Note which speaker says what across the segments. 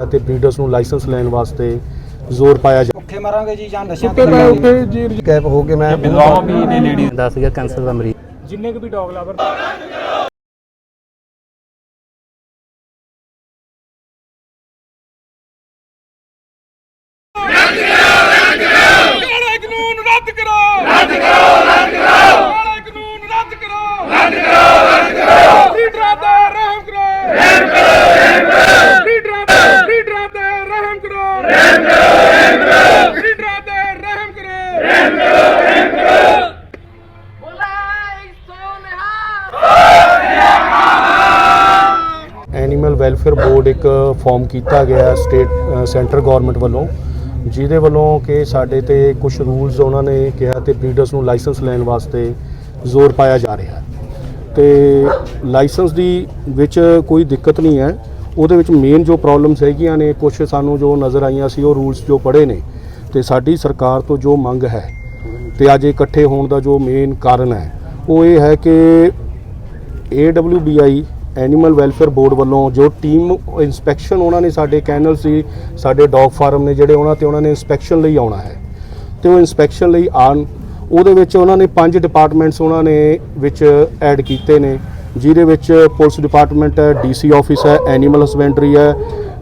Speaker 1: ਅਤੇ ਬਰੀਡਰਸ ਨੂੰ ਲਾਇਸੈਂਸ ਲੈਣ ਵਾਸਤੇ ਜ਼ੋਰ ਪਾਇਆ ਜਾ
Speaker 2: ਭੁੱਖੇ ਮਰਾਂਗੇ ਜੀ ਜਾਂ ਨਸ਼ਿਆਂ
Speaker 3: ਉੱਤੇ ਮੈਂ ਉੱਤੇ ਜੀ।
Speaker 1: ਕੈਪ ਹੋ ਕੇ ਮੈਂ
Speaker 4: ਬਿੰਦਰਾਵਾ ਵੀ ਨੇ ਲੇਡੀਜ਼ ਦਾ ਸੀਗਾ ਕੈਂਸਰ ਦਾ ਮਰੀਜ਼
Speaker 3: ਜਿੰਨੇ ਕੁ ਵੀ ਡੌਗ ਲਵਰ
Speaker 5: ਕਾਲੇ ਕਾਨੂੰਨ ਰੱਦ ਕਰੋ ਰੱਦ ਕਰੋ ਰੱਦ ਕਰੋ ਕਾਲੇ ਕਾਨੂੰਨ ਰੱਦ ਕਰੋ ਰੱਦ ਕਰੋ ਰੱਦ ਕਰੋ ਲੀਡਰਾਂ ਤੇ ਰਹਿਮ ਕਰੋ ਰਹਿਮ ਕਰੋ ਰਹਿਮ ਕਰੋ ਲੀਡਰਾਂ ਤੇ ਲੀਡਰਾਂ ਤੇ ਰਹਿਮ ਕਰੋ ਰਹਿਮ ਕਰੋ ਰਹਿਮ ਕਰੋ ਲੀਡਰਾਂ ਤੇ ਰਹਿਮ ਕਰੋ ਰਹਿਮ ਕਰੋ ਰਹਿਮ ਕਰੋ
Speaker 1: ਐਨੀਮਲ ਵੈਲਫੇਅਰ ਬੋਰਡ ਇੱਕ ਫਾਰਮ ਕੀਤਾ ਗਿਆ ਸਟੇਟ ਸੈਂਟਰ ਗਵਰਨਮੈਂਟ ਵੱਲੋਂ, ਜਿਹਦੇ ਵੱਲੋਂ ਕਿ ਸਾਡੇ ਤੇ ਕੁਝ ਰੂਲਸ ਉਹਨਾਂ ਨੇ ਕਿਹਾ ਤੇ ਬਰੀਡਰਸ ਨੂੰ ਲਾਇਸੈਂਸ ਲੈਣ ਵਾਸਤੇ ਜ਼ੋਰ ਪਾਇਆ ਜਾ ਰਿਹਾ ਹੈ। ਤੇ ਲਾਇਸੈਂਸ ਦੀ ਵਿੱਚ ਕੋਈ ਦਿੱਕਤ ਨਹੀਂ ਹੈ। ਉਹਦੇ ਵਿੱਚ ਮੇਨ ਜੋ ਪ੍ਰੋਬਲਮਸ ਹੈਗੀਆਂ ਨੇ ਕੁਝ ਸਾਨੂੰ ਜੋ ਨਜ਼ਰ ਆਈਆਂ ਸੀ, ਉਹ ਰੂਲਸ ਜੋ ਪੜ੍ਹੇ ਨੇ, ਤੇ ਸਾਡੀ ਸਰਕਾਰ ਤੋਂ ਜੋ ਮੰਗ ਹੈ ਤੇ ਅੱਜ ਇਕੱਠੇ ਹੋਣ ਦਾ ਜੋ ਮੇਨ ਕਾਰਨ ਹੈ, ਉਹ ਇਹ ਹੈ ਕਿ AWBI ਐਨੀਮਲ ਵੈਲਫੇਅਰ ਬੋਰਡ ਵੱਲੋਂ ਜੋ ਟੀਮ ਇਨਸਪੈਕਸ਼ਨ ਉਹਨਾਂ ਨੇ ਸਾਡੇ ਕੈਨਲ ਸੀ, ਸਾਡੇ ਡੌਗ ਫਾਰਮ ਨੇ ਜਿਹੜੇ ਉਹਨਾਂ ਤੇ ਉਹਨਾਂ ਨੇ ਇਨਸਪੈਕਸ਼ਨ ਲਈ ਆਉਣਾ ਹੈ। ਤੇ ਉਹ ਇਨਸਪੈਕਸ਼ਨ ਲਈ ਆਣ ਉਹਦੇ ਵਿੱਚ ਉਹਨਾਂ ਨੇ ਪੰਜ ਡਿਪਾਰਟਮੈਂਟਸ ਉਹਨਾਂ ਨੇ ਵਿੱਚ ਐਡ ਕੀਤੇ ਨੇ, ਜਿਹਦੇ ਵਿੱਚ ਪੁਲਿਸ ਡਿਪਾਰਟਮੈਂਟ ਹੈ, ਡੀਸੀ ਆਫਿਸ ਹੈ, ਐਨੀਮਲ ਹਸਬੈਂਡਰੀ ਹੈ,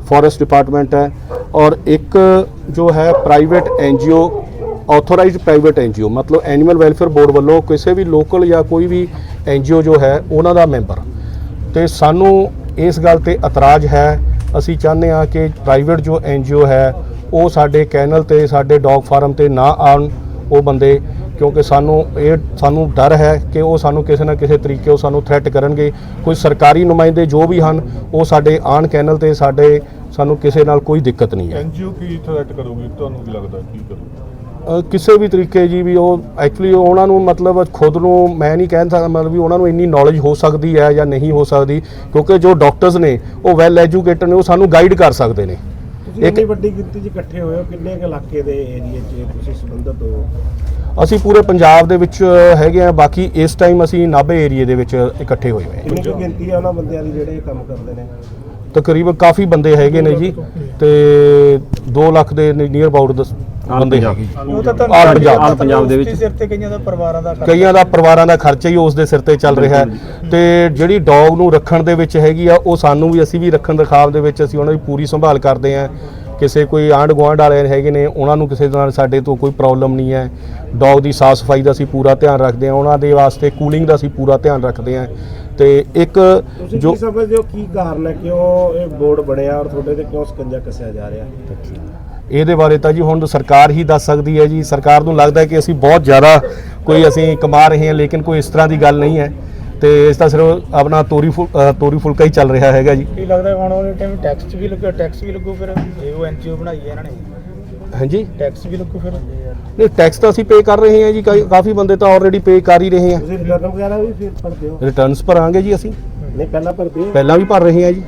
Speaker 1: ਫੋਰੈਸਟ ਡਿਪਾਰਟਮੈਂਟ ਹੈ ਔਰ ਇੱਕ ਜੋ ਹੈ private NGO authorised private NGO, ਮਤਲਬ ਐਨੀਮਲ ਵੈਲਫੇਅਰ ਬੋਰਡ ਵੱਲੋਂ ਕਿਸੇ ਵੀ ਲੋਕਲ ਜਾਂ ਕੋਈ ਵੀ ਐਨਜੀਓ ਜੋ ਹੈ, ਉਹਨਾਂ ਦਾ ਮੈਂਬਰ। ਤੇ ਸਾਨੂੰ ਇਸ ਗੱਲ ਤੇ ਇਤਰਾਜ਼ ਹੈ। ਅਸੀਂ ਚਾਹੁੰਦੇ ਹਾਂ ਕਿ ਪ੍ਰਾਈਵੇਟ ਜੋ ਐਨਜੀਓ ਹੈ, ਉਹ ਸਾਡੇ ਕੈਨਲ ਤੇ, ਸਾਡੇ ਡੌਗ ਫਾਰਮ ਤੇ ਨਾ ਆਉਣ ਉਹ ਬੰਦੇ, ਕਿਉਂਕਿ ਸਾਨੂੰ ਇਹ, ਸਾਨੂੰ ਡਰ ਹੈ ਕਿ ਉਹ ਸਾਨੂੰ ਕਿਸੇ ਨਾ ਕਿਸੇ ਤਰੀਕੇ ਉਹ ਸਾਨੂੰ ਥ੍ਰੈਟ ਕਰਨਗੇ। ਕੋਈ ਸਰਕਾਰੀ ਨੁਮਾਇੰਦੇ ਜੋ ਵੀ ਹਨ, ਉਹ ਸਾਡੇ ਆਣ ਕੈਨਲ ਤੇ, ਸਾਡੇ, ਸਾਨੂੰ ਕਿਸੇ ਨਾਲ ਕੋਈ ਦਿੱਕਤ ਨਹੀਂ ਹੈ।
Speaker 6: ਐਨਜੀਓ ਕੀ ਥ੍ਰੈਟ ਕਰੋਗੇ? ਤੁਹਾਨੂੰ ਕੀ ਲੱਗਦਾ, ਕੀ ਕਰੋਗੇ?
Speaker 1: ਕਿਸੇ ਵੀ ਤਰੀਕੇ ਜੀ ਵੀ ਉਹ ਐਕਚੁਅਲੀ ਉਹਨਾਂ ਨੂੰ ਮਤਲਬ ਖੁਦ ਨੂੰ ਮੈਂ ਨਹੀਂ ਕਹਿ ਸਕਦਾ ਮਤਲਬ ਵੀ ਉਹਨਾਂ ਨੂੰ ਇੰਨੀ ਨੌਲੇਜ ਹੋ ਸਕਦੀ ਹੈ ਜਾਂ ਨਹੀਂ ਹੋ ਸਕਦੀ ਕਿਉਂਕਿ ਜੋ ਡਾਕਟਰਸ ਨੇ ਉਹ ਵੈਲ ਐਜੂਕੇਟਡ ਨੇ ਉਹ ਸਾਨੂੰ ਗਾਈਡ ਕਰ ਸਕਦੇ ਨੇ।
Speaker 7: ਇੰਨੀ ਵੱਡੀ ਗਿਣਤੀ 'ਚ ਇਕੱਠੇ ਹੋਏ ਹੋ ਕਿੰਨੇ ਕੁ ਇਲਾਕੇ ਦੇ ਏਰੀਏ 'ਚ ਤੁਸੀਂ ਸੰਬੰਧਿਤ ਹੋ?
Speaker 1: ਅਸੀਂ ਪੂਰੇ ਪੰਜਾਬ ਦੇ ਵਿੱਚ ਹੈਗੇ ਆ ਬਾਕੀ ਇਸ ਟਾਈਮ ਅਸੀਂ ਨਾਭੇ ਏਰੀਏ ਦੇ ਵਿੱਚ ਇਕੱਠੇ ਹੋਏ ਹੋਏ
Speaker 7: ਕਿੰਨੀ ਕੁ ਗਿਣਤੀ ਆ ਉਹਨਾਂ ਬੰਦਿਆਂ ਦੀ ਜਿਹੜੇ ਇਹ ਕੰਮ ਕਰਦੇ ਨੇ?
Speaker 1: ਤਕਰੀਬਨ ਕਾਫੀ ਬੰਦੇ ਹੈਗੇ ਨੇ ਜੀ ਤੇ 2 ਲੱਖ ਦੇ ਨੀਅਰ ਅਬਾਊਟ ਬੰਦੇ ਹੈਗੇ। ਜੀ।
Speaker 3: ਉਹ ਤਾਂ
Speaker 1: ਆਲ ਪੰਜਾਬ।
Speaker 4: ਆਲ ਪੰਜਾਬ ਦੇ ਵਿੱਚ।
Speaker 3: ਸਿਰ ਤੇ ਕਈਆਂ ਦਾ ਪਰਿਵਾਰਾਂ ਦਾ
Speaker 1: ਕਈਆਂ ਦਾ ਪਰਿਵਾਰਾਂ ਦਾ ਖਰਚਾ ਹੀ ਉਸ ਦੇ ਸਿਰ ਤੇ ਚੱਲ ਰਿਹਾ ਹੈ। ਤੇ ਜਿਹੜੀ ਡੌਗ ਨੂੰ ਰੱਖਣ ਦੇ ਵਿੱਚ ਹੈਗੀ ਆ ਉਹ ਸਾਨੂੰ ਵੀ ਅਸੀਂ ਵੀ ਰੱਖਣ ਰਖਾਵ ਦੇ ਵਿੱਚ ਅਸੀਂ ਉਹਨਾਂ ਦੀ ਪੂਰੀ ਸੰਭਾਲ ਕਰਦੇ ਆ ਕਿਸੇ ਕੋਈ ਆਂਢ ਗੁਆਂਢ ਵਾਲੇ ਹੈਗੇ ਨੇ ਉਹਨਾਂ ਨੂੰ ਕਿਸੇ ਨਾਲ ਸਾਡੇ ਤੋਂ ਕੋਈ ਪ੍ਰੋਬਲਮ ਨਹੀਂ ਹੈ। ਡੌਗ ਦੀ ਸਾਫ਼ ਸਫ਼ਾਈ ਦਾ ਅਸੀਂ ਪੂਰਾ ਧਿਆਨ ਰੱਖਦੇ ਆ ਉਹਨਾਂ ਦੇ ਵਾਸਤੇ ਕੂਲਿੰਗ ਦਾ ਅਸੀਂ ਪੂਰਾ ਧਿਆਨ ਰੱਖਦੇ ਆ ਤੇ ਇੱਕ
Speaker 7: ਤੁਸੀਂ ਕੀ ਸਮਝਦੇ ਹੋ ਕੀ ਕਾਰਨ ਹੈ? ਕਿਉਂ ਇਹ ਬੋਰਡ ਬਣਿਆ ਔਰ ਤੁਹਾਡੇ ਤੇ ਕਿਉਂ ਸਕੰਜਾ ਕੱਸਿਆ ਜਾ ਰਿਹਾ?
Speaker 1: ਇਹਦੇ ਬਾਰੇ ਤਾਂ ਜੀ ਹੁਣ ਸਰਕਾਰ ਹੀ ਦੱਸ ਸਕਦੀ ਹੈ ਜੀ। ਸਰਕਾਰ ਨੂੰ ਲੱਗਦਾ ਹੈ ਕਿ ਅਸੀਂ ਬਹੁਤ ਜ਼ਿਆਦਾ ਕੋਈ ਅਸੀਂ ਕਮਾ ਰਹੇ ਹਾਂ ਲੇਕਿਨ ਕੋਈ ਇਸ ਤਰ੍ਹਾਂ ਦੀ ਗੱਲ ਨਹੀਂ ਹੈ। ਤੇ ਇਸ ਤਾਂ ਸਿਰਫ ਆਪਣਾ ਤੋਰੀ ਫੁਲ- ਅ, ਤੋਰੀ ਫੁਲਕਾ ਹੀ ਚੱਲ ਰਿਹਾ ਹੈਗਾ ਜੀ।
Speaker 3: ਕੀ ਲੱਗਦਾ ਹੁਣ ਉਹਨੇ ਟਾਈਮ ਟੈਕਸ ਵੀ ਲੱਗਿਆ ਟੈਕਸ ਵੀ ਲੱਗੂ ਫਿਰ? ਇਹ ਉਹ ਐਨਜੀਓ ਬਣਾਈ ਹੈ ਇਹਨਾਂ ਨੇ।
Speaker 1: ਹਾਂਜੀ?
Speaker 3: ਟੈਕਸ ਵੀ ਲੱਗੂ ਫਿਰ?
Speaker 1: ਨਹੀਂ ਟੈਕਸ ਤਾਂ ਅਸੀਂ ਪੇ ਕਰ ਰਹੇ ਹਾਂ ਜੀ ਕਈ- ਕਾਫੀ ਬੰਦੇ ਤਾਂ ਆਲਰੇਡੀ ਪੇ ਕਰ ਹੀ ਰਹੇ ਹਾਂ
Speaker 7: ਤੁਸੀਂ ਰਿਟਰਨ ਵਗੈਰਾ ਵੀ ਫਿਰ ਭਰਦੇ ਹੋ?
Speaker 1: ਰਿਟਰਨਸ ਭਰਾਂਗੇ ਜੀ ਅਸੀਂ।
Speaker 7: ਨਹੀਂ ਪਹਿਲਾਂ ਭਰਦੇ ਹੋ?
Speaker 1: ਪਹਿਲਾਂ ਵੀ ਭਰ ਰਹੇ ਹਾਂ ਜੀ।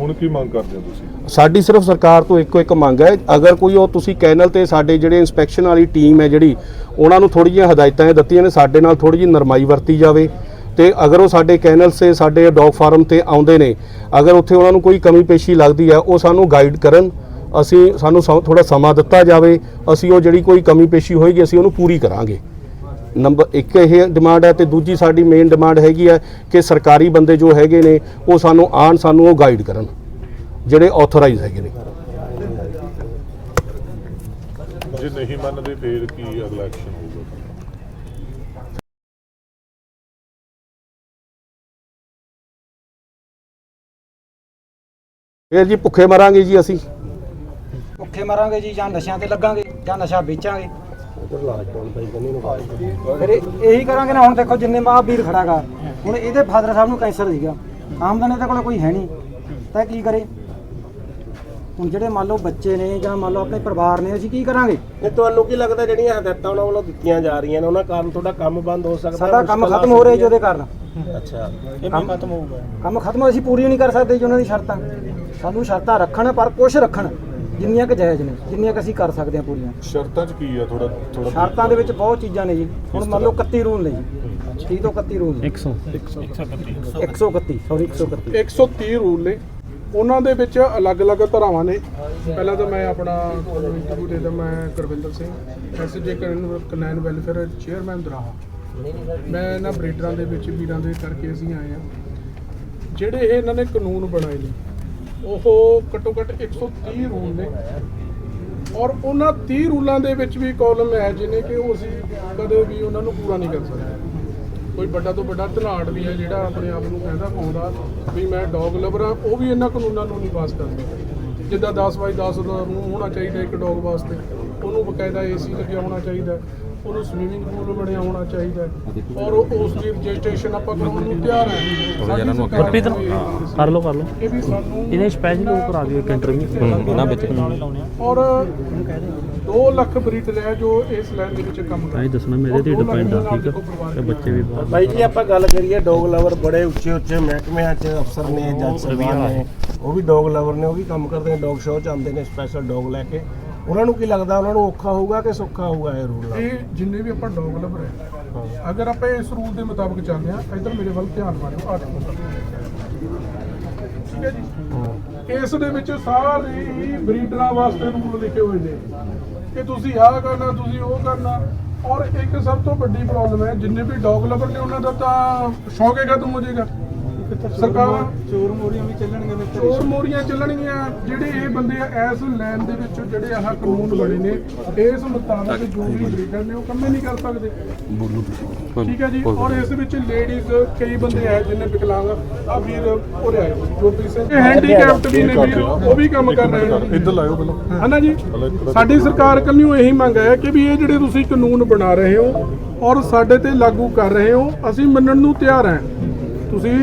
Speaker 6: ਹੁਣ ਕੀ ਮੰਗ ਕਰਦੇ ਹੋ ਤੁਸੀਂ?
Speaker 1: ਸਾਡੀ ਸਿਰਫ ਸਰਕਾਰ ਤੋਂ ਇੱਕੋ ਇੱਕ ਮੰਗ ਹੈ। ਅਗਰ ਕੋਈ ਉਹ ਤੁਸੀਂ ਕੈਨਲ ਤੇ ਸਾਡੇ ਜਿਹੜੇ ਇਨਸਪੈਕਸ਼ਨ ਵਾਲੀ ਟੀਮ ਹੈ ਜਿਹੜੀ ਉਹਨਾਂ ਨੂੰ ਥੋੜੀ ਜਿਹੀਆਂ ਹਦਾਇਤਾਂ ਇਹ ਦਿੱਤੀਆਂ ਨੇ ਸਾਡੇ ਨਾਲ ਥੋੜੀ ਜਿਹੀ ਨਰਮਾਈ ਵਰਤੀ ਜਾਵੇ। ਤੇ ਅਗਰ ਉਹ ਸਾਡੇ ਕੈਨਲ ਸੇ ਸਾਡੇ ਡੌਗ ਫਾਰਮ ਤੇ ਆਉਂਦੇ ਨੇ ਅਗਰ ਉੱਥੇ ਉਹਨਾਂ ਨੂੰ ਕੋਈ ਕਮੀ ਪੇਸ਼ੀ ਲੱਗਦੀ ਹੈ ਉਹ ਸਾਨੂੰ ਗਾਈਡ ਕਰਨ। ਅਸੀਂ ਸਾਨੂੰ ਥੋੜਾ ਸਮਾਂ ਦਿੱਤਾ ਜਾਵੇ ਅਸੀਂ ਉਹ ਜਿਹੜੀ ਕੋਈ ਕਮੀ ਪੇਸ਼ੀ ਹੋਏਗੀ ਅਸੀਂ ਉਹਨੂੰ ਪੂਰੀ ਕਰਾਂਗੇ। ਨੰਬਰ ਇੱਕ ਇਹ ਡਿਮਾਂਡ ਹੈ ਤੇ ਦੂਜੀ ਸਾਡੀ ਮੇਨ ਡਿਮਾਂਡ ਹੈਗੀ ਹੈ ਕਿ ਸਰਕਾਰੀ ਬੰਦੇ ਜੋ ਹੈਗੇ ਨੇ ਉਹ ਸਾਨੂੰ ਆਣ ਸਾਨੂੰ ਉਹ ਗਾਈਡ ਕਰਨ ਜਿਹੜੇ ਆਥੋਰਾਈਜ਼ ਹੈਗੇ ਨੇ।
Speaker 6: ਜੇ ਨਹੀਂ ਮੰਨਦੇ ਫੇਰ ਕੀ ਅਗਲਾ ਐਕਸ਼ਨ ਹੋਊਗਾ?
Speaker 1: ਫਿਰ ਜੀ ਭੁੱਖੇ ਮਰਾਂਗੇ ਜੀ ਅਸੀਂ।
Speaker 2: ਭੁੱਖੇ ਮਰਾਂਗੇ ਜੀ ਜਾਂ ਨਸ਼ਿਆਂ ਤੇ ਲੱਗਾਂਗੇ ਜਾਂ ਨਸ਼ਾ ਵੇਚਾਂਗੇ। ਫਿਰ ਇਹ- ਇਹੀ ਕਰਾਂਗੇ ਨਾ ਹੁਣ ਦੇਖੋ ਜਿੰਨੇ ਮਹਾਂਵੀਰ ਖੜਾਗਾ ਹੁਣ ਇਹਦੇ ਫਾਦਰ ਸਾਹਿਬ ਨੂੰ ਕੈਂਸਰ ਸੀਗਾ। ਆਮਦਨ ਇਹਦੇ ਕੋਲ ਕੋਈ ਹੈ ਨਹੀਂ। ਤਾਂ ਕੀ ਕਰੇ? ਹੁਣ ਜਿਹੜੇ ਮੰਨ ਲਓ ਬੱਚੇ ਨੇ ਜਾਂ ਮੰਨ ਲਓ ਆਪਣੇ ਪਰਿਵਾਰ ਨੇ ਅਸੀਂ ਕੀ ਕਰਾਂਗੇ?
Speaker 7: ਤੇ ਤੁਹਾਨੂੰ ਕੀ ਲੱਗਦਾ ਜਿਹੜੀਆਂ ਹਦਾਇਤਾਂ ਉਹਨਾਂ ਵੱਲੋਂ ਦਿੱਤੀਆਂ ਜਾ ਰਹੀਆਂ ਨੇ ਉਹਨਾਂ ਕਾਰਨ ਤੁਹਾਡਾ ਕੰਮ ਬੰਦ ਹੋ ਸਕਦਾ
Speaker 2: ਸਾਡਾ ਕੰਮ
Speaker 7: ਮੁਸ਼ਕਲ
Speaker 2: ਖਤਮ ਹੋ ਰਿਹਾ ਜੀ ਉਹਦੇ ਕਾਰਨ।
Speaker 7: ਅੱਛਾ।
Speaker 3: ਕੰਮ ਖਤਮ ਹੋਊਗਾ।
Speaker 2: ਕੰਮ ਖਤਮ ਅਸੀਂ ਪੂਰੀ ਨਹੀਂ ਕਰ ਸਕਦੇ ਜੀ ਉਹਨਾਂ ਦੀ ਸ਼ਰਤਾਂ। ਸਾਨੂੰ ਸ਼ਰਤਾਂ ਰੱਖਣ ਪਰ ਕੁਛ ਰੱਖਣ। ਜਿੰਨੀਆਂ ਕਿ ਜਾਇਜ਼ ਨੇ ਜਿੰਨੀਆਂ ਕਿ ਅਸੀਂ ਕਰ ਸਕਦੇ ਹਾਂ ਪੂਰੀਆਂ।
Speaker 6: ਸ਼ਰਤਾਂ 'ਚ ਕੀ ਆ ਥੋੜਾ ਥੋੜਾ
Speaker 2: ਸ਼ਰਤਾਂ ਦੇ ਵਿੱਚ ਬਹੁਤ ਚੀਜ਼ਾਂ ਨੇ ਜੀ। ਹੁਣ ਮੰਨ ਲਓ 31 ਰੂਲ ਨੇ ਜੀ। 30 ਤੋਂ 31 ਰੂਲ ਨੇ।
Speaker 4: 100
Speaker 2: 131 ਸੌਰੀ 131
Speaker 3: 130 ਰੂਲ ਨੇ।
Speaker 5: ਉਹਨਾਂ ਦੇ ਵਿੱਚ ਅਲੱਗ-ਅਲੱਗ ਧਰਾਵਾਂ ਨੇ। ਪਹਿਲਾਂ ਤਾਂ ਮੈਂ ਆਪਣਾ ਇੰਟਰਵਿਊ ਦੇ ਦਾਂ ਮੈਂ Gurvinder Singh. SJ canine welfare chairman Doraha ਮੈਂ ਇਹਨਾਂ ਬਰੀਡਰਾਂ ਦੇ ਵਿੱਚ ਵੀਰਾਂ ਦੇ ਕਰਕੇ ਅਸੀਂ ਆਏ ਆ ਜਿਹੜੇ ਇਹ ਇਹਨਾਂ ਨੇ ਕਾਨੂੰਨ ਬਣਾਏ ਨੇ ਉਹ ਘੱਟੋ ਘੱਟ 130 ਰੂਲ ਨੇ। ਔਰ ਉਹਨਾਂ 30 ਰੂਲਾਂ ਦੇ ਵਿੱਚ ਵੀ ਕਾਲਮ ਹੈ ਜਿਹਨੇ ਕਿ ਉਹ ਅਸੀਂ ਕਦੇ ਵੀ ਉਹਨਾਂ ਨੂੰ ਪੂਰਾ ਨਹੀਂ ਕਰ ਸਕਦੇ। ਕੋਈ ਵੱਡਾ ਤੋਂ ਵੱਡਾ ਧਨਾੜ ਵੀ ਹੈ ਜਿਹੜਾ ਆਪਣੇ ਆਪ ਨੂੰ ਕਹਿੰਦਾ ਪਾਉਂਦਾ ਵੀ ਮੈਂ ਡੌਗ ਲਵਰ ਆ ਉਹ ਵੀ ਇਹਨਾਂ ਕਾਨੂੰਨਾਂ ਨੂੰ ਨਹੀਂ ਪਾਸ ਕਰ ਸਕਦਾ ਜਿੱਦਾਂ 10 ਬਾਈ 10 ਦਾ ਰੂਮ ਹੋਣਾ ਚਾਹੀਦਾ ਇੱਕ ਡੌਗ ਵਾਸਤੇ, ਉਹਨੂੰ ਬਕਾਇਦਾ ਏਸੀ ਲੱਗਿਆ ਹੋਣਾ ਚਾਹੀਦਾ। ਉਹਨੂੰ ਸਵੀਮਿੰਗ ਪੂਲ ਬਣਿਆ ਹੋਣਾ ਚਾਹੀਦਾ ਔਰ ਉਹ- ਉਸ ਦੀ ਰਜਿਸਟ੍ਰੇਸ਼ਨ ਆਪਾਂ ਕਰਾਉਣ ਨੂੰ ਤਿਆਰ ਹੈ।
Speaker 4: ਗੁਰਪ੍ਰੀਤ
Speaker 5: ਨੂੰ ਇਹ ਦੱਸੀ
Speaker 4: ਕਰ ਲਓ ਕਰ ਲਓ।
Speaker 5: ਕਿ ਵੀ ਸਾਨੂੰ
Speaker 4: ਇਹਨੇ ਸਪੈਸ਼ਲ ਉਹ ਕਰਾ ਦਿਓ ਇੱਕ ਇੰਟਰਵਿਊ ਨਾ ਵਿੱਚ।
Speaker 5: ਔਰ 2 ਲੱਖ ਬਰੀਡਰ ਹੈ ਜੋ ਇਸ ਲਾਈਨ ਦੇ ਵਿੱਚ ਕੰਮ ਕਰ।
Speaker 4: ਤਾਂ ਹੀ ਦੱਸਣਾ ਮੇਰੇ ਤੇ ਡਿਪੈਂਡ ਆ ਠੀਕ ਆ? ਤੇ ਬੱਚੇ ਵੀ ਬਹੁਤ
Speaker 7: ਬਾਈ ਜੀ ਆਪਾਂ ਗੱਲ ਕਰੀਏ ਡੌਗ ਲਵਰ ਬੜੇ ਉੱਚੇ ਉੱਚੇ ਮਹਿਕਮਿਆਂ 'ਚ ਅਫਸਰ ਨੇ ਜੱਜ ਸਾਹਿਬਾਨ ਨੇ। ਉਹ ਵੀ ਡੌਗ ਲਵਰ ਨੇ ਉਹ ਵੀ ਕੰਮ ਕਰਦੇ ਨੇ ਡੌਗ ਸ਼ੋਅ 'ਚ ਆਉਂਦੇ ਨੇ ਸਪੈਸ਼ਲ ਡੌਗ ਲੈ ਕੇ। ਉਹਨਾਂ ਨੂੰ ਕੀ ਲੱਗਦਾ ਉਹਨਾਂ ਨੂੰ ਔਖਾ ਹੋਊਗਾ ਕਿ ਸੌਖਾ ਹੋਊਗਾ ਇਹ ਰੂਲ
Speaker 5: ਇਹ ਜਿੰਨੇ ਵੀ ਆਪਾਂ ਡੌਗ ਲਵਰ ਹੈ ਅਗਰ ਆਪਾਂ ਇਸ ਰੂਲ ਦੇ ਮੁਤਾਬਕ ਚੱਲਦੇ ਹਾਂ ਇਧਰ ਮੇਰੇ ਵੱਲ ਧਿਆਨ ਮਾਰਿਓ ਆ ਦੇਖੋ। ਠੀਕ ਹੈ ਜੀ? ਇਸ ਦੇ ਵਿੱਚ ਸਾਰੇ ਹੀ ਬਰੀਡਰਾਂ ਵਾਸਤੇ ਰੂਲ ਲਿਖੇ ਹੋਏ ਨੇ ਕਿ ਤੁਸੀਂ ਆਹ ਕਰਨਾ ਤੁਸੀਂ ਉਹ ਕਰਨਾ। ਔਰ ਇੱਕ ਸਭ ਤੋਂ ਵੱਡੀ ਪ੍ਰੋਬਲਮ ਹੈ ਜਿੰਨੇ ਵੀ ਡੌਗ ਲਵਰ ਨੇ ਉਹਨਾਂ ਦਾ ਤਾਂ ਸ਼ੌਕ ਹੈ ਖਤਮ ਹੋ ਜਾਏਗਾ। ਸਰਕਾਰ
Speaker 2: ਚੋਰ ਮੋਰੀਆਂ ਵੀ ਚੱਲਣਗੇ ਵਿੱਚ
Speaker 5: ਚੋਰ ਮੋਰੀਆਂ ਚੱਲਣਗੀਆਂ ਜਿਹੜੇ ਇਹ ਬੰਦੇ ਆ ਇਸ ਲਾਈਨ ਦੇ ਵਿੱਚ ਜਿਹੜੇ ਆਹ ਕਾਨੂੰਨ ਬਣੇ ਨੇ ਇਸ ਮੁਤਾਬਕ ਜੋ ਵੀ ਬਰੀਡਰ ਨੇ ਉਹ ਕੰਮੇ ਨਹੀਂ ਕਰ ਸਕਦੇ। ਠੀਕ ਹੈ ਜੀ? ਔਰ ਇਸ ਵਿੱਚ ਲੇਡੀਜ਼ ਕਈ ਬੰਦੇ ਆ ਜਿੰਨੇ ਵਿਕਲਾਂਗ ਆ ਵੀਰ ਉਰੇ ਆਏ ਜੋਤੀ ਸਿੰਘ। ਇਹ ਹੈਂਡੀਕੈਪਟ ਵੀ ਨੇ ਵੀਰ ਉਹ ਵੀ ਕੰਮ ਕਰ ਰਹੇ ਨੇ।
Speaker 6: ਇੱਧਰ ਲਾਇਓ ਪਹਿਲਾਂ।
Speaker 5: ਹਨਾ ਜੀ? ਸਾਡੀ ਸਰਕਾਰ ਕੱਲਿਓ ਇਹੀ ਮੰਗ ਹੈ ਕਿ ਵੀ ਇਹ ਜਿਹੜੇ ਤੁਸੀਂ ਕਾਨੂੰਨ ਬਣਾ ਰਹੇ ਹੋ ਔਰ ਸਾਡੇ ਤੇ ਲਾਗੂ ਕਰ ਰਹੇ ਹੋ ਅਸੀਂ ਮੰਨਣ ਨੂੰ ਤਿਆਰ ਹਾਂ। ਤੁਸੀਂ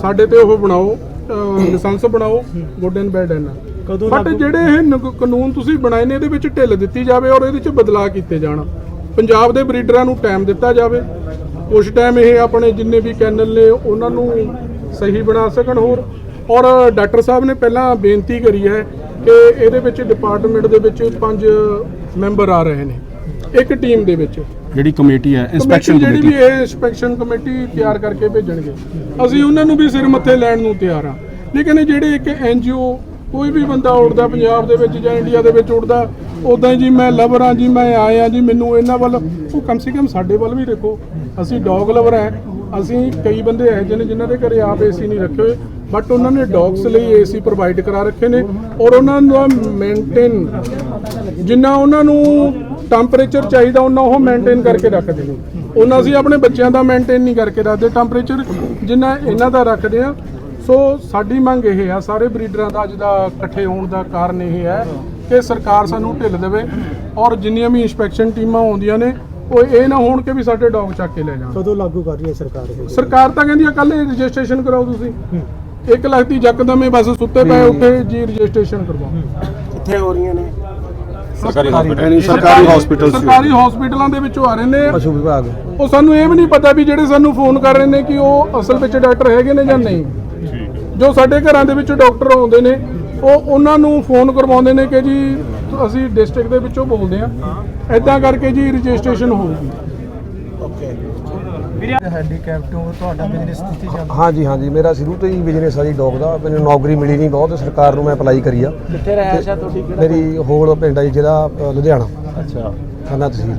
Speaker 5: ਸਾਡੇ ਤੇ ਉਹ ਬਣਾਓ ਲਾਇਸੈਂਸ ਬਣਾਓ ਗੁੱਡ ਐਂਡ ਬੈਡ ਐਨ ਬਟ ਜਿਹੜੇ ਇਹ ਕਾਨੂੰਨ ਤੁਸੀਂ ਬਣਾਏ ਨੇ ਇਹਦੇ ਵਿੱਚ ਢਿੱਲ ਦਿੱਤੀ ਜਾਵੇ ਔਰ ਇਹਦੇ ਵਿੱਚ ਬਦਲਾਅ ਕੀਤੇ ਜਾਣ। ਪੰਜਾਬ ਦੇ ਬਰੀਡਰਾਂ ਨੂੰ ਟਾਈਮ ਦਿੱਤਾ ਜਾਵੇ। ਕੁਝ ਟਾਈਮ ਇਹ ਆਪਣੇ ਜਿੰਨੇ ਵੀ ਕੈਨਲ ਨੇ ਉਹਨਾਂ ਨੂੰ ਸਹੀ ਬਣਾ ਸਕਣ ਹੋਰ। ਔਰ ਡਾਕਟਰ ਸਾਹਿਬ ਨੇ ਪਹਿਲਾਂ ਬੇਨਤੀ ਕਰੀ ਹੈ ਕਿ ਇਹਦੇ ਵਿੱਚ ਡਿਪਾਰਟਮੈਂਟ ਦੇ ਵਿੱਚ ਪੰਜ ਮੈਂਬਰ ਆ ਰਹੇ ਨੇ। ਇੱਕ ਟੀਮ ਦੇ ਵਿੱਚ।
Speaker 1: ਜਿਹੜੀ ਕਮੇਟੀ ਹੈ
Speaker 5: ਇਨਸਪੈਕਸ਼ਨ ਜਿਹੜੀ ਵੀ ਇਹ ਇਨਸਪੈਕਸ਼ਨ ਕਮੇਟੀ ਤਿਆਰ ਕਰਕੇ ਭੇਜਣਗੇ। ਅਸੀਂ ਉਹਨਾਂ ਨੂੰ ਵੀ ਸਿਰ ਮੱਥੇ ਲੈਣ ਨੂੰ ਤਿਆਰ ਆ ਲੇਕਿਨ ਜਿਹੜੇ ਇੱਕ ਐਨਜੀਓ ਕੋਈ ਵੀ ਬੰਦਾ ਉੱਡਦਾ ਪੰਜਾਬ ਦੇ ਵਿੱਚ ਜਾਂ ਇੰਡੀਆ ਦੇ ਵਿੱਚ ਉੱਡਦਾ ਉਦਾਂ ਹੀ ਜੀ ਮੈਂ ਲਵਰ ਆ ਜੀ ਮੈਂ ਆਇਆ ਜੀ ਮੈਨੂੰ ਇਹਨਾਂ ਵੱਲ ਉਹ ਕਮ ਸੇ ਕਮ ਸਾਡੇ ਵੱਲ ਵੀ ਦੇਖੋ। ਅਸੀਂ ਡੌਗ ਲਵਰ ਹੈ। ਅਸੀਂ ਕਈ ਬੰਦੇ ਇਹੋ ਜਿਹੇ ਨੇ ਜਿਨ੍ਹਾਂ ਦੇ ਘਰੇ ਆਪ ਏਸੀ ਨਹੀਂ ਰੱਖੇ ਹੋਏ ਬਟ ਉਹਨਾਂ ਨੇ ਡੌਗਸ ਲਈ ਏਸੀ ਪ੍ਰੋਵਾਈਡ ਕਰਾ ਰੱਖੇ ਨੇ ਔਰ ਉਹਨਾਂ ਦਾ ਮੇਨਟੇਨ ਜਿੰਨਾ ਉਹਨਾਂ ਨੂੰ ਟੈਂਪਰੇਚਰ ਚਾਹੀਦਾ ਉਹਨਾਂ ਉਹ ਮੇਨਟੇਨ ਕਰਕੇ ਰੱਖਦੇ ਨੇ। ਉਹਨਾਂ ਅਸੀਂ ਆਪਣੇ ਬੱਚਿਆਂ ਦਾ ਮੇਨਟੇਨ ਨਹੀਂ ਕਰਕੇ ਰੱਖਦੇ। ਟੈਂਪਰੇਚਰ ਜਿੰਨਾ ਇਹਨਾਂ ਦਾ ਰੱਖਦੇ ਆ ਸੋ ਸਾਡੀ ਮੰਗ ਇਹ ਆ ਸਾਰੇ ਬਰੀਡਰਾਂ ਦਾ ਅੱਜ ਦਾ ਇਕੱਠੇ ਹੋਣ ਦਾ ਕਾਰਨ ਇਹ ਹੈ ਕਿ ਸਰਕਾਰ ਸਾਨੂੰ ਢਿੱਲ ਦੇਵੇ ਔਰ ਜਿੰਨੀਆਂ ਵੀ ਇਨਸਪੈਕਸ਼ਨ ਟੀਮਾਂ ਆਉਂਦੀਆਂ ਨੇ ਉਹ ਇਹ ਨਾ ਹੋਣ ਕਿ ਵੀ ਸਾਡੇ ਡੌਗ ਚੱਕ ਕੇ ਲੈ ਜਾਣ।
Speaker 2: ਕਦੋਂ ਲਾਗੂ ਕਰ ਰਹੀ ਹੈ ਸਰਕਾਰ ਇਹ?
Speaker 5: ਸਰਕਾਰ ਤਾਂ ਕਹਿੰਦੀ ਆ ਕੱਲ ਰਜਿਸਟ੍ਰੇਸ਼ਨ ਕਰਾਓ ਤੁਸੀਂ। 1 ਲੱਖ ਦੀ ਜੱਕਦਮੇ ਬਸ ਸੁੱਤੇ ਪਏ ਉੱਠੇ ਜੀ ਰਜਿਸਟ੍ਰੇਸ਼ਨ ਕਰਵਾਓ।
Speaker 7: ਕਿੱਥੇ ਹੋ ਰਹੀਆਂ ਨੇ?
Speaker 1: ਸਰਕਾਰੀ ਹਸਪੀਟਲ
Speaker 5: ਸਰਕਾਰੀ ਹਸਪੀਟਲਾਂ ਦੇ ਵਿੱਚੋਂ ਆ ਰਹੇ ਨੇ।
Speaker 2: ਪਸ਼ੂ ਵਿਭਾਗ।
Speaker 5: ਉਹ ਸਾਨੂੰ ਇਹ ਵੀ ਨਹੀਂ ਪਤਾ ਵੀ ਜਿਹੜੇ ਸਾਨੂੰ ਫੋਨ ਕਰ ਰਹੇ ਨੇ ਕਿ ਉਹ ਅਸਲ ਵਿੱਚ ਡਾਕਟਰ ਹੈਗੇ ਨੇ ਜਾਂ ਨਹੀਂ। ਜੋ ਸਾਡੇ ਘਰਾਂ ਦੇ ਵਿੱਚ ਡਾਕਟਰ ਆਉਂਦੇ ਨੇ ਉਹ ਉਹਨਾਂ ਨੂੰ ਫੋਨ ਕਰਵਾਉਂਦੇ ਨੇ ਕਿ ਜੀ ਅਸੀਂ ਡਿਸਟ੍ਰਿਕਟ ਦੇ ਵਿੱਚੋਂ ਬੋਲਦੇ ਆ ਐਦਾਂ ਕਰਕੇ ਜੀ ਰਜਿਸਟ੍ਰੇਸ਼ਨ ਹੋਊਗੀ।
Speaker 7: ਓਕੇ
Speaker 2: ਹੈਂਡੀਕੈਪ ਤੋਂ ਤੁਹਾਡਾ ਬਿਜ਼ਨਸ ਸਥਿਤੀ ਚੱਲ
Speaker 8: ਹਾਂਜੀ ਹਾਂਜੀ। ਮੇਰਾ ਸ਼ੁਰੂ ਤੋਂ ਹੀ ਬਿਜ਼ਨਸ ਆ ਜੀ ਡੌਗ ਦਾ। ਮੈਨੂੰ ਨੌਕਰੀ ਮਿਲੀ ਨਹੀਂ ਬਹੁਤ ਸਰਕਾਰ ਨੂੰ ਮੈਂ ਅਪਲਾਈ ਕਰੀ ਆ।
Speaker 2: ਕਿੱਥੇ ਰਹਿਸ਼
Speaker 8: ਮੇਰੀ ਹੋਲ ਪਿੰਡ ਆ ਜੀ ਜ਼ਿਲ੍ਹਾ ਅ, ਲੁਧਿਆਣਾ।
Speaker 2: ਅੱਛਾ।
Speaker 8: ਖੰਨਾ ਤਹਿਸੀਲ।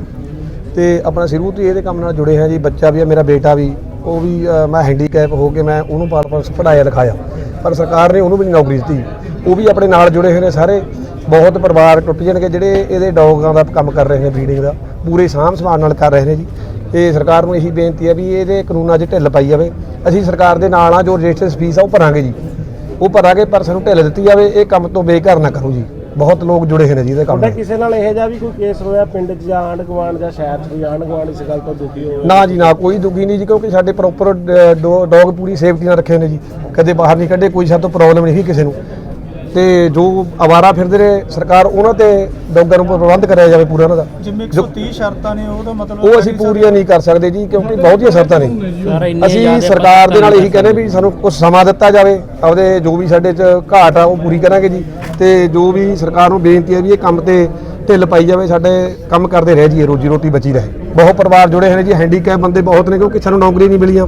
Speaker 8: ਤੇ ਆਪਣਾ ਸ਼ੁਰੂ ਤੋਂ ਹੀ ਇਹਦੇ ਕੰਮ ਨਾਲ ਜੁੜੇ ਹਾਂ ਜੀ। ਬੱਚਾ ਵੀ ਆ ਮੇਰਾ ਬੇਟਾ ਵੀ। ਉਹ ਵੀ ਅ, ਮੈਂ ਹੈਂਡੀਕੈਪ ਹੋ ਕੇ ਮੈਂ ਉਹਨੂੰ ਪਾਲ ਪਾਲ ਪੜਾਇਆ ਲਿਖਾਇਆ। ਪਰ ਸਰਕਾਰ ਨੇ ਉਹਨੂੰ ਵੀ ਨਹੀਂ ਨੌਕਰੀ ਦਿੱਤੀ। ਉਹ ਵੀ ਆਪਣੇ ਨਾਲ ਜੁੜੇ ਹੋਏ ਨੇ ਸਾਰੇ। ਬਹੁਤ ਪਰਿਵਾਰ ਟੁੱਟ ਜਾਣਗੇ ਜਿਹੜੇ ਇਹਦੇ ਡੌਗਾਂ ਦਾ ਕੰਮ ਕਰ ਰਹੇ ਨੇ ਬਰੀਡਿੰਗ ਦਾ। ਪੂਰੇ ਸਾਂਭ ਸੰਭਾਲ ਨਾਲ ਕਰ ਰਹੇ ਨੇ ਜੀ। ਤੇ ਸਰਕਾਰ ਨੂੰ ਇਹੀ ਬੇਨਤੀ ਹੈ ਵੀ ਇਹਦੇ ਕਾਨੂੰਨਾਂ 'ਚ ਢਿੱਲ ਪਾਈ ਜਾਵੇ। ਅਸੀਂ ਸਰਕਾਰ ਦੇ ਨਾਲ ਆ ਜੋ ਰਜਿਸਟਰਡ ਫੀਸ ਆ ਉਹ ਭਰਾਂਗੇ ਜੀ। ਉਹ ਭਰਾਂਗੇ ਪਰ ਸਾਨੂੰ ਢਿੱਲ ਦਿੱਤੀ ਜਾਵੇ ਇਹ ਕੰਮ ਤੋਂ ਬੇਘਰ ਨਾ ਕਰੋ ਜੀ। ਬਹੁਤ ਲੋਕ ਜੁੜੇ ਹੋਏ ਨੇ ਜੀ ਇਹਦੇ ਕੰਮ
Speaker 7: ਤੁਹਾਡਾ ਕਿਸੇ ਨਾਲ ਇਹੋ ਜਿਹਾ ਵੀ ਕੋਈ ਕੇਸ ਹੋਇਆ ਪਿੰਡ 'ਚ ਜਾਂ ਆਂਢ ਗੁਆਂਢ ਜਾਂ ਸ਼ਹਿਰ 'ਚ ਕੋਈ? ਆਂਢ ਗੁਆਂਢ ਇਸ ਗੱਲ ਤੋਂ ਦੁਖੀ ਹੋਵੇ
Speaker 8: ਨਾ ਜੀ ਨਾ ਕੋਈ ਦੁਖੀ ਨਹੀਂ ਜੀ ਕਿਉਂਕਿ ਸਾਡੇ ਪ੍ਰੋਪਰ ਡੌਗ ਪੂਰੀ ਸੇਫਟੀ ਨਾਲ ਰੱਖੇ ਨੇ ਜੀ। ਕਦੇ ਬਾਹਰ ਨਹੀਂ ਕੱਢੇ ਕੋਈ ਸਾਡੇ ਤੋਂ ਪ੍ਰੋਬਲਮ ਨਹੀਂ ਸੀ ਕਿਸੇ ਨੂੰ। ਤੇ ਜੋ ਆਵਾਰਾ ਫਿਰਦੇ ਨੇ ਸਰਕਾਰ ਉਹਨਾਂ ਤੇ ਡੌਗਾਂ ਨੂੰ ਪ੍ਰਬੰਧ ਕਰਿਆ ਜਾਵੇ ਪੂਰਾ ਉਹਨਾਂ ਦਾ।
Speaker 2: ਜਿਵੇਂ
Speaker 8: ਜੋ-
Speaker 2: 130 ਸ਼ਰਤਾਂ ਨੇ ਉਹਦਾ ਮਤਲਬ
Speaker 8: ਉਹ ਅਸੀਂ ਪੂਰੀਆਂ ਨਹੀਂ ਕਰ ਸਕਦੇ ਜੀ ਕਿਉਂਕਿ ਬਹੁਤੀਆਂ ਸ਼ਰਤਾਂ ਨੇ। ਅਸੀਂ ਸਰਕਾਰ ਦੇ ਨਾਲ ਇਹੀ ਕਹਿੰਦੇ ਵੀ ਸਾਨੂੰ ਕੁਝ ਸਮਾਂ ਦਿੱਤਾ ਜਾਵੇ ਆਪਦੇ ਜੋ ਵੀ ਸਾਡੇ 'ਚ ਘਾਟ ਆ ਉਹ ਪੂਰੀ ਕਰਾਂਗੇ ਜੀ। ਤੇ ਜੋ ਵੀ ਸਰਕਾਰ ਨੂੰ ਬੇਨਤੀ ਹੈ ਵੀ ਇਹ ਕੰਮ ਤੇ ਢਿੱਲ ਪਾਈ ਜਾਵੇ ਸਾਡੇ ਕੰਮ ਕਰਦੇ ਰਹਿ ਜੀਏ ਰੋਜੀ ਰੋਟੀ ਬਚੀ ਰਹੇ। ਬਹੁਤ ਪਰਿਵਾਰ ਜੁੜੇ ਹੋਏ ਨੇ ਜੀ ਹੈਂਡੀਕੈਪ ਬੰਦੇ ਬਹੁਤ ਨੇ ਕਿਉਂਕਿ ਸਾਨੂੰ ਨੌਕਰੀ ਨਹੀਂ ਮਿਲੀਆਂ।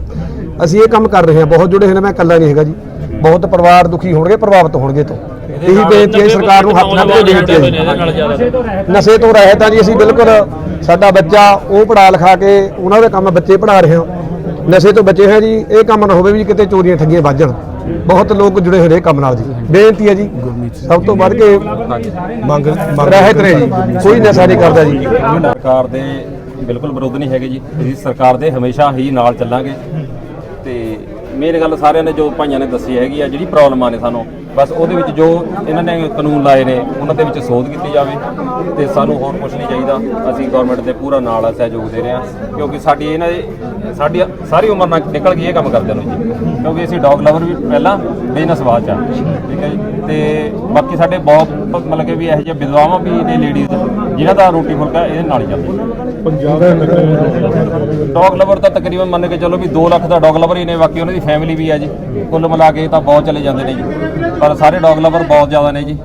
Speaker 8: ਅਸੀਂ ਇਹ ਕੰਮ ਕਰ ਰਹੇ ਹਾਂ ਬਹੁਤ ਜੁੜੇ ਹੋਏ ਨੇ ਮੈਂ ਇਕੱਲਾ ਨਹੀਂ ਹੈਗਾ ਜੀ। ਬਹੁਤ ਪਰਿਵਾਰ ਦੁਖੀ ਹੋਣਗੇ ਪ੍ਰਭਾਵਿਤ ਹੋਣਗੇ ਤੋਂ। ਇਹੀ ਬੇਨਤੀ ਹੈ ਸਰਕਾਰ ਨੂੰ ਹੱਥ ਨਾਲ ਬੇਨਤੀ ਹੈ ਜੀ। ਨਸ਼ੇ ਤੋਂ ਰਹਿਤ ਆ। ਜੀ ਅਸੀਂ ਬਿਲਕੁਲ ਸਾਡਾ ਬੱਚਾ ਉਹ ਪੜਾ ਲਿਖਾ ਕੇ ਉਹਨਾਂ ਦੇ ਕੰਮ ਬੱਚੇ ਪੜਾ ਰਹੇ ਹਾਂ। ਨਸ਼ੇ ਤੋਂ ਬਚੇ ਹਾਂ ਜੀ ਇਹ ਕੰਮ ਨਾ ਹੋਵੇ ਵੀ ਕਿਤੇ ਚੋਰੀਆਂ ਠੱਗੀਆਂ ਵੱਜਣ ਬਹੁਤ ਲੋਕ ਜੁੜੇ ਹੋਏ ਨੇ ਇਹ ਕੰਮ ਨਾਲ ਜੀ। ਬੇਨਤੀ ਹੈ ਜੀ ਸਭ ਤੋਂ ਵੱਧ ਕੇ ਮੰਗ ਰਹਿਤ ਨੇ ਜੀ। ਕੋਈ ਨਸ਼ਾ ਨਹੀਂ ਕਰਦਾ ਜੀ।
Speaker 9: ਸਰਕਾਰ ਦੇ ਬਿਲਕੁਲ ਵਿਰੋਧ ਨਹੀਂ ਹੈਗੇ ਜੀ। ਅਸੀਂ ਸਰਕਾਰ ਦੇ ਹਮੇਸ਼ਾ ਹੀ ਨਾਲ ਚੱਲਾਂਗੇ। ਮੇਨ ਗੱਲ ਸਾਰਿਆਂ ਨੇ ਜੋ ਭਾਈਆਂ ਨੇ ਦੱਸੀ ਹੈਗੀ ਆ ਜਿਹੜੀ ਪ੍ਰੋਬਲਮਾਂ ਨੇ ਸਾਨੂੰ ਬਸ ਉਹਦੇ ਵਿੱਚ ਜੋ ਇਹਨਾਂ ਨੇ ਕਾਨੂੰਨ ਲਾਏ ਨੇ ਉਹਨਾਂ ਦੇ ਵਿੱਚ ਸੋਧ ਕੀਤੀ ਜਾਵੇ ਤੇ ਸਾਨੂੰ ਹੋਰ ਕੁਝ ਨਹੀਂ ਚਾਹੀਦਾ। ਅਸੀਂ ਗਵਰਨਮੈਂਟ ਦੇ ਪੂਰਾ ਨਾਲ ਆ, ਸਹਿਯੋਗ ਦੇ ਰਹੇ ਹਾਂ ਕਿਉਂਕਿ ਸਾਡੀ ਇਹਨਾਂ ਦੇ ਸਾਡੀ ਸਾਰੀ ਉਮਰ ਨਾਲ ਨਿਕਲ ਗਈ ਇਹ ਕੰਮ ਕਰਦੇ ਨੂੰ ਜੀ। ਕਿਉਂਕਿ ਅਸੀਂ ਡੌਗ ਲਵਰ ਵੀ ਪਹਿਲਾਂ ਬਿਜ਼ਨਸ ਬਾਅਦ ਚ ਆ। ਠੀਕ ਹੈ ਜੀ? ਤੇ ਬਾਕੀ ਸਾਡੇ ਬਹੁਤ ਮਤਲਬ ਕਿ ਵੀ ਇਹੋ ਜਿਹੇ ਵਿਧਵਾਵਾਂ ਵੀ ਨੇ ਲੇਡੀਜ਼ ਜਿਨ੍ਹਾਂ ਦਾ ਰੋਟੀ ਫੁਲਕਾ ਇਹਦੇ ਨਾਲ ਹੀ ਚੱਲਦਾ।
Speaker 6: ਪੰਜਾਬ ਦੇ
Speaker 9: ਡੌਗ ਲਵਰ ਤਾਂ ਤਕਰੀਬਨ ਮੰਨ ਕੇ ਚੱਲੋ ਵੀ 2 ਲੱਖ ਦਾ ਡੌਗ ਲਵਰ ਹੀ ਨੇ ਬਾਕੀ ਉਹਨਾਂ ਦੀ ਫੈਮਿਲੀ ਵੀ ਹੈ ਜੀ। ਕੁੱਲ ਮਿਲਾ ਕੇ ਤਾਂ ਬਹੁਤ ਚਲੇ ਜਾਂਦੇ ਨੇ ਜੀ। ਪਰ ਸਾਰੇ ਡੌਗ ਲਵਰ ਬਹੁਤ ਜ਼ਿਆਦਾ ਨੇ ਜੀ।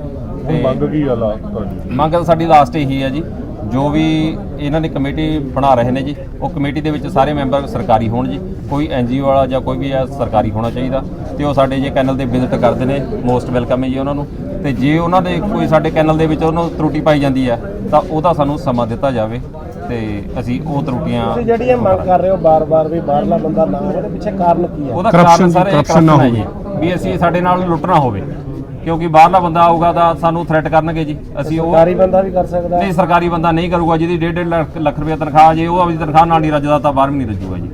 Speaker 9: ਤੇ
Speaker 6: ਮੰਗ ਕੀ ਆ ਲਾ ਤੁਹਾਡੀ?
Speaker 9: ਮੰਗ ਤਾਂ ਸਾਡੀ ਲਾਸਟ ਇਹੀ ਹੈ ਜੀ। ਜੋ ਵੀ ਇਹਨਾਂ ਨੇ ਕਮੇਟੀ ਬਣਾ ਰਹੇ ਨੇ ਜੀ ਉਹ ਕਮੇਟੀ ਦੇ ਵਿੱਚ ਸਾਰੇ ਮੈਂਬਰ ਸਰਕਾਰੀ ਹੋਣ ਜੀ। ਕੋਈ ਐਨਜੀਓ ਵਾਲਾ ਜਾਂ ਕੋਈ ਵੀ ਹੈ ਸਰਕਾਰੀ ਹੋਣਾ ਚਾਹੀਦਾ। ਤੇ ਉਹ ਸਾਡੇ ਜੇ ਕੈਨਲ ਤੇ ਵਿਜ਼ਿਟ ਕਰਦੇ ਨੇ ਮੋਸਟ ਵੈਲਕਮ ਹੈ ਜੀ ਉਹਨਾਂ ਨੂੰ। ਤੇ ਜੇ ਉਹਨਾਂ ਦੇ ਕੋਈ ਸਾਡੇ ਕੈਨਲ ਦੇ ਵਿੱਚ ਉਹਨੂੰ ਤਰੁੱਟੀ ਪਾਈ ਜਾਂਦੀ ਹੈ ਤਾਂ ਉਹਦਾ ਸਾਨੂੰ ਸਮਾਂ ਦਿੱਤਾ ਜਾਵੇ। ਤੇ ਅਸੀਂ ਉਹ ਤਰੁੱਟੀਆਂ
Speaker 7: ਤੁਸੀਂ ਜਿਹੜੀ ਇਹ ਮੰਗ ਕਰ ਰਹੇ ਹੋ ਬਾਰ-ਬਾਰ ਵੀ ਬਾਹਰਲਾ ਬੰਦਾ ਨਾ ਆਵੇ ਉਹਦੇ ਪਿੱਛੇ ਕਾਰਨ ਕੀ ਹੈ
Speaker 9: ਉਹਦਾ
Speaker 1: Corruption
Speaker 9: ਕਾਰਨ
Speaker 1: ਦੀ-
Speaker 9: ਸਾਰੇ
Speaker 1: corruption ਨਾ
Speaker 9: ਹੈ ਜੀ। ਵੀ ਅਸੀਂ ਸਾਡੇ ਨਾਲ ਲੁੱਟ ਨਾ ਹੋਵੇ। ਕਿਉਂਕਿ ਬਾਹਰਲਾ ਬੰਦਾ ਆਊਗਾ ਤਾਂ ਸਾਨੂੰ ਥ੍ਰੈਟ ਕਰਨਗੇ ਜੀ। ਅਸੀਂ ਉਹ
Speaker 7: ਸਰਕਾਰੀ ਬੰਦਾ ਵੀ ਕਰ ਸਕਦਾ।
Speaker 9: ਨਹੀਂ ਸਰਕਾਰੀ ਬੰਦਾ ਨਹੀਂ ਕਰੂਗਾ ਜਿਹਦੀ 1.5 ਲੱਖ ਲੱਖ ਰੁਪਏ ਤਨਖਾਹ ਜੇ ਉਹ ਆਪਣੀ ਤਨਖਾਹ ਨਾਲ ਨਹੀਂ ਰੱਜਦਾ ਤਾਂ ਬਾਹਰ ਵੀ ਨਹੀਂ ਰੱਜੂਗਾ ਜੀ।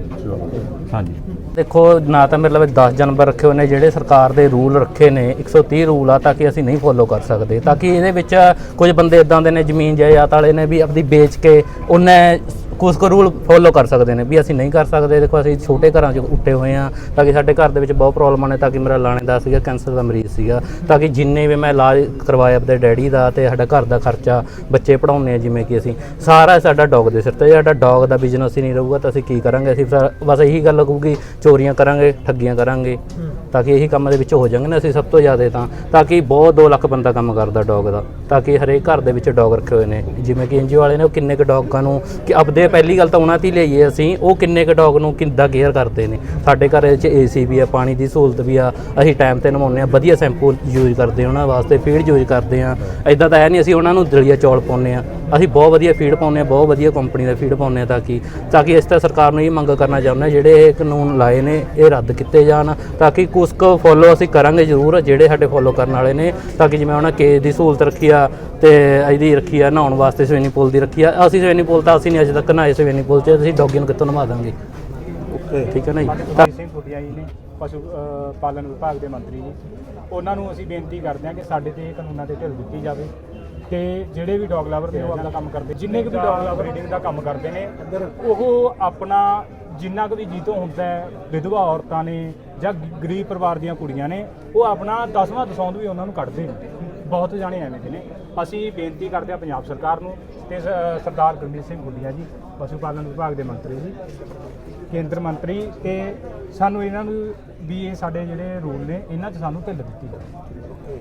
Speaker 9: ਹਾਂਜੀ।
Speaker 10: ਦੇਖੋ ਨਾ ਤਾਂ ਮੇਰੇ ਲਵੇ 10 ਜਾਨਵਰ ਰੱਖੇ ਹੋਏ ਨੇ ਜਿਹੜੇ ਸਰਕਾਰ ਦੇ ਰੂਲ ਰੱਖੇ ਨੇ 130 ਰੂਲ ਆ ਤਾਂ ਕਿ ਅਸੀਂ ਨਹੀਂ ਫੋਲੋ ਕਰ ਸਕਦੇ। ਤਾਂ ਕਿ ਇਹਦੇ ਵਿੱਚ ਕੁਝ ਬੰਦੇ ਇਦਾਂ ਦੇ ਨੇ ਜ਼ਮੀਨ ਜਾਇਦਾਦ ਵਾਲੇ ਨੇ ਵੀ ਆਪਣੀ ਵੇਚ ਕੇ ਉਹਨੇ ਕੁਝ ਕੁ ਰੂਲ ਫੋਲੋ ਕਰ ਸਕਦੇ ਨੇ ਵੀ ਅਸੀਂ ਨਹੀਂ ਕਰ ਸਕਦੇ। ਦੇਖੋ ਅਸੀਂ ਛੋਟੇ ਘਰਾਂ 'ਚ ਉੱਟੇ ਹੋਏ ਆ ਤਾਂ ਕਿ ਸਾਡੇ ਘਰ ਦੇ ਵਿੱਚ ਬਹੁਤ ਪ੍ਰੋਬਲਮਾਂ ਨੇ ਤਾਂ ਕਿ ਮੇਰਾ ਲਾਣੇਦਾਰ ਸੀਗਾ ਕੈਂਸਰ ਦਾ ਮਰੀਜ਼ ਸੀਗਾ। ਤਾਂ ਕਿ ਜਿੰਨੇ ਵੀ ਮੈਂ ਇਲਾਜ ਕਰਵਾਇਆ ਆਪਣੇ ਡੈਡੀ ਦਾ ਤੇ ਸਾਡਾ ਘਰ ਦਾ ਖਰਚਾ ਬੱਚੇ ਪੜਾਉਂਦੇ ਆ ਜਿਵੇਂ ਕਿ ਅਸੀਂ। ਸਾਰਾ ਸਾਡਾ ਡੌਗ ਦੇ ਸਿਰ ਤੇ ਸਾਡਾ ਡੌਗ ਦਾ ਬਿਜ਼ਨਸ ਹੀ ਨਹੀਂ ਰਹੂਗਾ ਤਾਂ ਅਸੀਂ ਕੀ ਕਰਾਂਗੇ? ਅਸੀਂ ਬਸ ਇਹੀ ਗੱਲ ਕਹੂਗੀ ਚੋਰੀਆਂ ਕਰਾਂਗੇ ਠੱਗੀਆਂ ਕਰਾਂਗੇ। ਤਾਂ ਕਿ ਇਹੀ ਕੰਮ ਦੇ ਵਿੱਚ ਹੋ ਜਾਵਾਂਗੇ ਨਾ ਅਸੀਂ ਸਭ ਤੋਂ ਜ਼ਿਆਦਾ ਤਾਂ। ਤਾਂ ਕਿ ਬਹੁਤ 2 ਲੱਖ ਬੰਦਾ ਕੰਮ ਕਰਦਾ ਡੌਗ ਦਾ। ਤਾਂ ਕਿ ਹਰੇਕ ਘਰ ਦੇ ਵਿੱਚ ਡੌਗ ਰੱਖੇ ਹੋਏ ਨੇ। ਜਿਵੇਂ ਕਿ ਐਨਜੀਓ ਵਾਲੇ ਨੇ, ਉਹ ਕਿੰਨੇ ਕੁ ਡੌਗਾਂ ਨੂੰ ਕਿ ਆਪਦੇ ਪਹਿਲੀ ਗੱਲ ਤਾਂ ਉਹਨਾਂ ਤੇ ਹੀ ਲਈਏ ਅਸੀਂ, ਉਹ ਕਿੰਨੇ ਕੁ ਡੌਗ ਨੂੰ ਕਿੱਦਾਂ ਕੇਅਰ ਕਰਦੇ ਨੇ। ਸਾਡੇ ਘਰ ਵਿੱਚ ਏਸੀ ਵੀ ਆ, ਪਾਣੀ ਦੀ ਸਹੂਲਤ ਵੀ ਆ, ਅਸੀਂ ਟਾਈਮ ਤੇ ਨਵਾਉਂਦੇ ਆ, ਵਧੀਆ ਸ਼ੈਂਪੂ ਯੂਜ਼ ਕਰਦੇ ਉਹਨਾਂ ਵਾਸਤੇ ਫੀਡ ਯੂਜ਼ ਕਰਦੇ ਆ। ਐਦਾਂ ਤਾਂ ਹੈ ਨਹੀਂ ਅਸੀਂ ਉਹਨਾਂ ਨੂੰ ਦਲੀਆ ਚੌਲ ਪਾਉਂਦੇ ਆ। ਅਸੀਂ ਬਹੁਤ ਵਧੀਆ ਫੀਡ ਪਾਉਂਦੇ ਆ, ਬਹੁਤ ਵਧੀਆ ਕੰਪਨੀ ਦਾ ਫੀਡ ਪਾਉਂਦੇ ਆ ਤਾਂ ਕਿ ਤਾਂ ਕਿ ਇਸ ਤਰ੍ਹਾਂ ਸਰਕਾਰ ਨੂੰ ਇਹ ਮੰਗ ਕਰਨਾ ਚਾਹੁੰਦੇ ਹਾਂ ਜਿਹੜੇ ਇਹ ਕਾਨੂੰਨ ਲਾਏ ਨੇ, ਇਹ ਰੱਦ ਕੀਤੇ ਜਾਣ, ਤਾਂ ਕਿ ਕੁਝ ਕੁ ਫੋਲੋ ਅਸੀਂ ਕਰਾਂਗੇ ਜ਼ਰੂਰ, ਜਿਹੜੇ ਸਾਡੇ ਫੋਲੋ ਕਰਨ ਵਾਲੇ ਨੇ, ਤਾਂ ਕਿ ਜਿਵੇਂ ਉਹਨਾਂ ਕੇਸ ਦੀ ਸਹੂਲਤ ਰੱਖੀ ਆ ਤੇ ਇਹਦੀ ਰੱਖੀ ਆ ਨਹਾਉਣ ਵਾਸਤੇ ਸਵਿਮਿੰਗ ਪੂਲ ਦੀ ਰੱਖੀ ਆ। ਅਸੀਂ ਸਵਿਮਿੰਗ ਪੂਲ ਤਾਂ ਅਸੀਂ ਨਹੀਂ ਅਜੇ ਤੱਕ ਨਹਾਏ ਸਵਿਮਿੰਗ ਪੂਲ 'ਚ ਅਸੀਂ ਡੌਗਿਆਂ ਨੂੰ ਕਿੱਥੋਂ ਨਵਾ ਦਾਂਗੇ। ਠੀਕ ਹੈ ਨਾ ਜੀ? ਤਾਂ
Speaker 3: ਸਿੰਘ ਫੁੱਟਿਆ ਜੀ ਨੇ ਪਸ਼ੂ ਅ, ਪਾਲਣ ਵਿਭਾਗ ਦੇ ਮੰਤਰੀ ਜੀ। ਉਹਨਾਂ ਨੂੰ ਅਸੀਂ ਬੇਨਤੀ ਕਰਦੇ ਹਾਂ ਕਿ ਸਾਡੇ ਤੇ ਇਹ ਕਾਨੂੰਨਾਂ ਤੇ ਢਿੱਲ ਦਿੱਤੀ ਜਾਵੇ ਤੇ ਜਿਹੜੇ ਵੀ ਡੌਗ ਲਵਰ ਨੇ ਉਹ ਆਪਣਾ ਕੰਮ ਕਰਦੇ ਜਿੰਨੇ ਕੁ ਵੀ ਡੌਗ ਲਵਰ ਬਰੀਡਿੰਗ ਦਾ ਕੰਮ ਕਰਦੇ ਨੇ ਉਹ ਆਪਣਾ ਜਿੰਨਾ ਕੁ ਵੀ ਜੀਤੋਂ ਹੁੰਦਾ ਹੈ ਵਿਧਵਾ ਔਰਤਾਂ ਨੇ ਜਾਂ ਗ- ਗਰੀਬ ਪਰਿਵਾਰ ਦੀਆਂ ਕੁੜੀਆਂ ਨੇ ਉਹ ਆਪਣਾ ਦਸਵਾਂ ਦਸੌਂਦ ਵੀ ਉਹਨਾਂ ਨੂੰ ਕੱਢਦੇ ਨੇ। ਬਹੁਤ ਜਾਣੇ ਐਵੇਂ ਦੇ ਨੇ। ਅਸੀਂ ਬੇਨਤੀ ਕਰਦੇ ਹਾਂ ਪੰਜਾਬ ਸਰਕਾਰ ਨੂੰ ਤੇ ਸ- ਸਰਦਾਰ ਗੁਰਮੀਤ ਸਿੰਘ ਗੁੱਡੀਆ ਜੀ, ਪਸ਼ੂ ਪਾਲਣ ਵਿਭਾਗ ਦੇ ਮੰਤਰੀ ਜੀ, ਕੇਂਦਰ ਮੰਤਰੀ ਤੇ ਸਾਨੂੰ ਇਹਨਾਂ ਨੂੰ ਵੀ ਇਹ ਸਾਡੇ ਜਿਹੜੇ ਰੂਲ ਨੇ, ਇਹਨਾਂ 'ਚ ਸਾਨੂੰ ਢਿੱਲ ਦਿੱਤੀ ਜਾਵੇ।